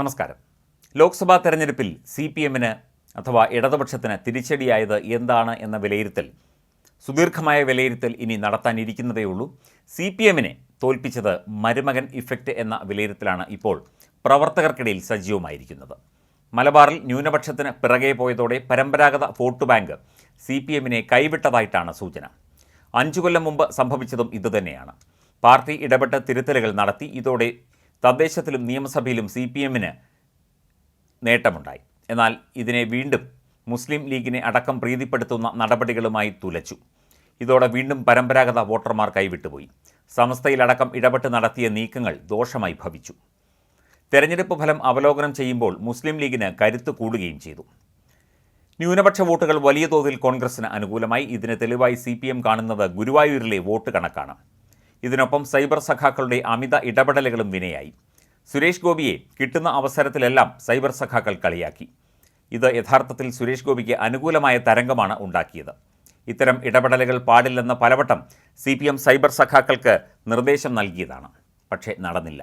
നമസ്കാരം. ലോക്സഭാ തെരഞ്ഞെടുപ്പിൽ C P എമ്മിന് അഥവാ ഇടതുപക്ഷത്തിന് തിരിച്ചടിയായത് എന്താണ് എന്ന വിലയിരുത്തൽ സുദീർഘമായ വിലയിരുത്തൽ ഇനി നടത്താനിരിക്കുന്നതേ ഉള്ളൂ സി പി എമ്മിനെ തോൽപ്പിച്ചത് മരുമകൻ ഇഫക്റ്റ് എന്ന വിലയിരുത്തലാണ് ഇപ്പോൾ പ്രവർത്തകർക്കിടയിൽ സജീവമായിരിക്കുന്നത്. മലബാറിൽ ന്യൂനപക്ഷത്തിന് പിറകെ പോയതോടെ പരമ്പരാഗത വോട്ട് ബാങ്ക് സി പി എമ്മിനെ കൈവിട്ടതായിട്ടാണ് സൂചന. അഞ്ചു കൊല്ലം മുമ്പ് സംഭവിച്ചതും ഇതുതന്നെയാണ്. പാർട്ടി ഇടപെട്ട് തിരുത്തലുകൾ നടത്തി ഇതോടെ തദ്ദേശത്തിലും നിയമസഭയിലും സി പി എമ്മിന് നേട്ടമുണ്ടായി. എന്നാൽ ഇതിനെ വീണ്ടും മുസ്ലിം ലീഗിനെ അടക്കം പ്രീതിപ്പെടുത്തുന്ന നടപടികളുമായി തുലച്ചു. ഇതോടെ വീണ്ടും പരമ്പരാഗത വോട്ടർമാർ കൈവിട്ടുപോയി. സമസ്തയിലടക്കം ഇടപെട്ട് നടത്തിയ നീക്കങ്ങൾ ദോഷമായി ഭവിച്ചു. തെരഞ്ഞെടുപ്പ് ഫലം അവലോകനം ചെയ്യുമ്പോൾ മുസ്ലിം ലീഗിന് കരുത്ത് കൂടുകയും ചെയ്തു. ന്യൂനപക്ഷ വോട്ടുകൾ വലിയ തോതിൽ കോൺഗ്രസിന് അനുകൂലമായി. ഇതിന് തെളിവായി സി കാണുന്നത് ഗുരുവായൂരിലെ വോട്ട് കണക്കാണ്. ഇതിനൊപ്പം സൈബർ സഖാക്കളുടെ അമിത ഇടപെടലുകളും വിനയായി. സുരേഷ് ഗോപിയെ കിട്ടുന്ന അവസരത്തിലെല്ലാം സൈബർ സഖാക്കൾ കളിയാക്കി. ഇത് യഥാർത്ഥത്തിൽ സുരേഷ് ഗോപിക്ക് അനുകൂലമായ തരംഗമാണ് ഉണ്ടാക്കിയത്. ഇത്തരം ഇടപെടലുകൾ പാടില്ലെന്ന പലവട്ടം സി പി എം സൈബർ സഖാക്കൾക്ക് നിർദ്ദേശം നൽകിയതാണ് പക്ഷേ നടന്നില്ല.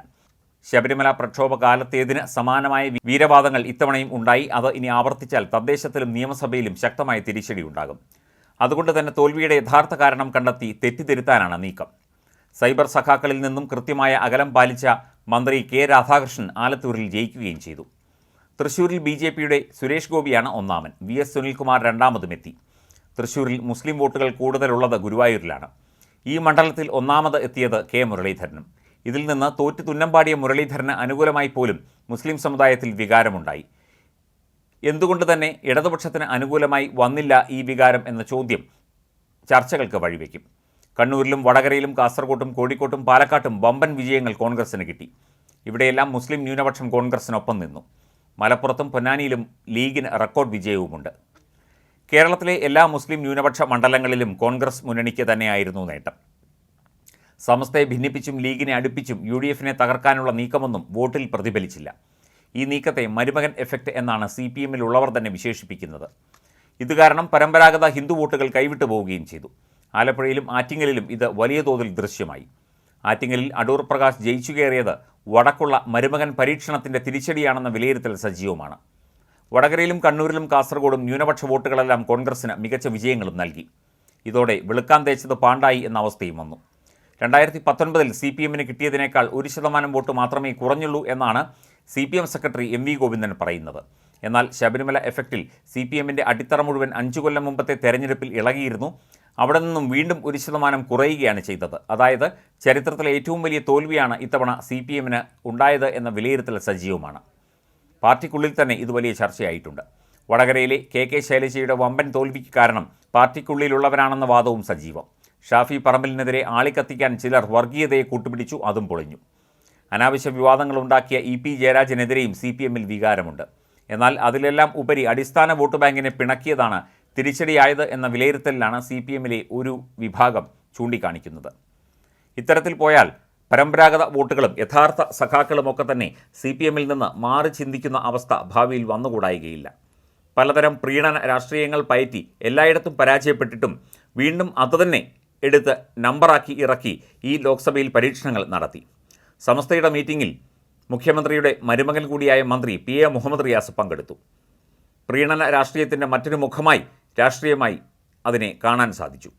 ശബരിമല പ്രക്ഷോഭ കാലത്തേതിന് സമാനമായ വീരവാദങ്ങൾ ഇത്തവണയും ഉണ്ടായി. അത് ഇനി ആവർത്തിച്ചാൽ തദ്ദേശത്തിലും നിയമസഭയിലും ശക്തമായ തിരിച്ചടി ഉണ്ടാകും അതുകൊണ്ട് തന്നെ തോൽവിയുടെ യഥാർത്ഥ കാരണം കണ്ടെത്തി തെറ്റിദ്ധരുത്താനാണ് നീക്കം. സൈബർ സഖാക്കളിൽ നിന്നും കൃത്യമായ അകലം പാലിച്ച മന്ത്രി കെ രാധാകൃഷ്ണൻ ആലത്തൂരിൽ ജയിക്കുകയും ചെയ്തു. തൃശൂരിൽ ബി ജെ പിയുടെ സുരേഷ് ഗോപിയാണ് ഒന്നാമൻ. വി എസ് സുനിൽകുമാർ രണ്ടാമതുമെത്തി. തൃശൂരിൽ മുസ്ലിം വോട്ടുകൾ കൂടുതലുള്ളത് ഗുരുവായൂരിലാണ്. ഈ മണ്ഡലത്തിൽ ഒന്നാമത് എത്തിയത് കെ മുരളീധരനും. ഇതിൽ നിന്ന് തോറ്റു തുന്നമ്പാടിയ മുരളീധരന് അനുകൂലമായി പോലും മുസ്ലിം സമുദായത്തിൽ വികാരമുണ്ടായി. എന്തുകൊണ്ട് തന്നെ ഇടതുപക്ഷത്തിന് അനുകൂലമായി വന്നില്ല ഈ വികാരം എന്ന ചോദ്യം ചർച്ചകൾക്ക് വഴിവെക്കും. കണ്ണൂരിലും വടകരയിലും കാസർകോട്ടും കോഴിക്കോട്ടും പാലക്കാട്ടും വമ്പൻ വിജയങ്ങൾ കോൺഗ്രസിന് കിട്ടി. ഇവിടെയെല്ലാം മുസ്ലിം ന്യൂനപക്ഷം കോൺഗ്രസിനൊപ്പം നിന്നു. മലപ്പുറത്തും പൊന്നാനിയിലും ലീഗിന് റെക്കോർഡ് വിജയവുമുണ്ട്. കേരളത്തിലെ എല്ലാ മുസ്ലിം ന്യൂനപക്ഷ മണ്ഡലങ്ങളിലും കോൺഗ്രസ് മുന്നണിക്ക് തന്നെയായിരുന്നു നേട്ടം. സമസ്തയെ ഭിന്നിപ്പിച്ചും ലീഗിനെ അടുപ്പിച്ചും യു ഡി എഫിനെ തകർക്കാനുള്ള നീക്കമൊന്നും വോട്ടിൽ പ്രതിഫലിച്ചില്ല. ഈ നീക്കത്തെ മരുമകൻ എഫക്റ്റ് എന്നാണ് സി പി എമ്മിലുള്ളവർ തന്നെ വിശേഷിപ്പിക്കുന്നത്. ഇത് കാരണം പരമ്പരാഗത ഹിന്ദു വോട്ടുകൾ കൈവിട്ടു പോവുകയും ചെയ്തു. ആലപ്പുഴയിലും ആറ്റിങ്ങലിലും ഇത് വലിയ തോതിൽ ദൃശ്യമായി. ആറ്റിങ്ങലിൽ അടൂർ പ്രകാശ് ജയിച്ചു കയറിയത് വടക്കുള്ള മരുമകൻ പരീക്ഷണത്തിന്റെ തിരിച്ചടിയാണെന്ന വിലയിരുത്തൽ സജീവമാണ്. വടകരയിലും കണ്ണൂരിലും കാസർഗോഡും ന്യൂനപക്ഷ വോട്ടുകളെല്ലാം കോൺഗ്രസിന് മികച്ച വിജയങ്ങളും നൽകി. ഇതോടെ വെളുക്കാൻ തേച്ചത് പാണ്ടായി എന്ന അവസ്ഥയും വന്നു. രണ്ടായിരത്തി പത്തൊൻപതിൽ സി പി എമ്മിന് കിട്ടിയതിനേക്കാൾ ഒരു ശതമാനം വോട്ട് മാത്രമേ കുറഞ്ഞുള്ളൂ എന്നാണ് C P M secretary M V Govindan പറയുന്നത്. എന്നാൽ ശബരിമല എഫക്റ്റിൽ സി പി എമ്മിന്റെ അടിത്തറ മുഴുവൻ അഞ്ചു കൊല്ലം മുമ്പത്തെ തെരഞ്ഞെടുപ്പിൽ ഇളകിയിരുന്നു. അവിടെ നിന്നും വീണ്ടും ഒരു ശതമാനം കുറയുകയാണ് ചെയ്തത്. അതായത് ചരിത്രത്തിലെ ഏറ്റവും വലിയ തോൽവിയാണ് ഇത്തവണ സി പി എമ്മിന് ഉണ്ടായത് എന്ന വിലയിരുത്തൽ സജീവമാണ്. പാർട്ടിക്കുള്ളിൽ തന്നെ ഇത് വലിയ ചർച്ചയായിട്ടുണ്ട്. വടകരയിലെ കെ കെ ശൈലജയുടെ വമ്പൻ തോൽവിക്ക് കാരണം പാർട്ടിക്കുള്ളിലുള്ളവരാണെന്ന വാദവും സജീവം. ഷാഫി പറമ്പലിനെതിരെ ആളിക്കത്തിക്കാൻ ചിലർ വർഗീയതയെ കൂട്ടുപിടിച്ചു അതും പൊളിഞ്ഞു. അനാവശ്യ വിവാദങ്ങളുണ്ടാക്കിയ ഇ പി ജയരാജനെതിരെയും സി പി എമ്മിൽ വികാരമുണ്ട്. എന്നാൽ അതിലെല്ലാം ഉപരി അടിസ്ഥാന വോട്ട് ബാങ്കിനെ പിണക്കിയതാണ് തിരിച്ചടിയായത് എന്ന വിലയിരുത്തലിലാണ് സി പി എമ്മിലെ ഒരു വിഭാഗം ചൂണ്ടിക്കാണിക്കുന്നത്. ഇത്തരത്തിൽ പോയാൽ പരമ്പരാഗത വോട്ടുകളും യഥാർത്ഥ സഖാക്കളുമൊക്കെ തന്നെ സി പി എമ്മിൽ നിന്ന് മാറി ചിന്തിക്കുന്ന അവസ്ഥ ഭാവിയിൽ വന്നുകൂടായികയില്ല. പലതരം പ്രീണന രാഷ്ട്രീയങ്ങൾ പയറ്റി എല്ലായിടത്തും പരാജയപ്പെട്ടിട്ടും വീണ്ടും അതുതന്നെ എടുത്ത് നമ്പറാക്കി ഇറക്കി ഈ ലോക്സഭയിൽ പരീക്ഷണങ്ങൾ നടത്തി. സമസ്തയുടെ മീറ്റിംഗിൽ മുഖ്യമന്ത്രിയുടെ മരുമകൻ കൂടിയായ മന്ത്രി പി എ മുഹമ്മദ് റിയാസ് പങ്കെടുത്തു. പ്രീണന രാഷ്ട്രീയത്തിന്റെ മറ്റൊരു മുഖമായി രാഷ്ട്രീയമായി അതിനെ കാണാൻ സാധിച്ചു.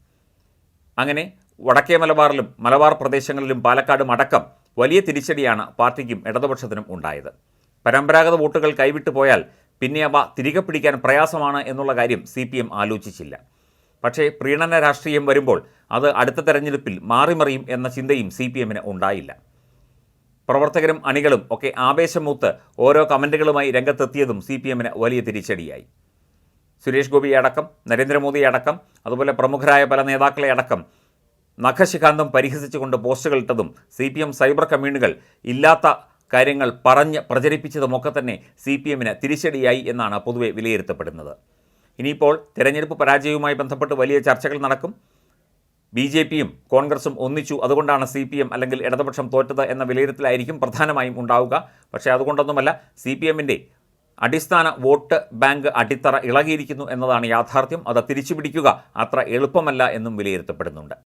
അങ്ങനെ വടക്കേ മലബാറിലും മലബാർ പ്രദേശങ്ങളിലും പാലക്കാടും അടക്കം വലിയ തിരിച്ചടിയാണ് പാർട്ടിക്കും ഇടതുപക്ഷത്തിനും ഉണ്ടായത്. പരമ്പരാഗത വോട്ടുകൾ കൈവിട്ടു പോയാൽ പിന്നെ അവ തിരികെ പിടിക്കാൻ പ്രയാസമാണ് എന്നുള്ള കാര്യം സി പി എം ആലോചിച്ചില്ല. പക്ഷേ പ്രീണന രാഷ്ട്രീയം വരുമ്പോൾ അത് അടുത്ത തെരഞ്ഞെടുപ്പിൽ മാറിമറിയും എന്ന ചിന്തയും സി പി എമ്മിന് ഉണ്ടായില്ല. പ്രവർത്തകരും അണികളും ഒക്കെ ആവേശമൂത്ത് ഓരോ കമന്റുകളുമായി രംഗത്തെത്തിയതും സി പി എമ്മിന് വലിയ തിരിച്ചടിയായി. സുരേഷ് ഗോപി അടക്കം നരേന്ദ്രമോദി അടക്കം അതുപോലെ പ്രമുഖരായ പല നേതാക്കളെ അടക്കം നഖശിഖാന്തം പരിഹസിച്ചുകൊണ്ട് പോസ്റ്റുകൾ ഇട്ടതും സി പി എം സൈബർ കമ്മ്യൂണുകൾ ഇല്ലാത്ത കാര്യങ്ങൾ പറഞ്ഞ് പ്രചരിപ്പിച്ചതുമൊക്കെ തന്നെ സി പി എമ്മിന് തിരിച്ചടിയായി എന്നാണ് പൊതുവെ വിലയിരുത്തപ്പെടുന്നത്. ഇനിയിപ്പോൾ തെരഞ്ഞെടുപ്പ് പരാജയവുമായി ബന്ധപ്പെട്ട് വലിയ ചർച്ചകൾ നടക്കും. ബി ജെ പിയും കോൺഗ്രസും ഒന്നിച്ചു. അതുകൊണ്ടാണ് സി പി എം അല്ലെങ്കിൽ ഇടതുപക്ഷം തോറ്റത് എന്ന വിലയിരുത്തലായിരിക്കും പ്രധാനമായും ഉണ്ടാവുക. പക്ഷേ അതുകൊണ്ടൊന്നുമല്ല സി പി എമ്മിന്റെ അടിസ്ഥാന വോട്ട് ബാങ്ക് അടിത്തറ ഇളകിയിരിക്കുന്നു എന്നതാണ് യാഥാർത്ഥ്യം. അത് തിരിച്ചുപിടിക്കുക അത്ര എളുപ്പമല്ല എന്നും വിലയിരുത്തപ്പെടുന്നുണ്ട്.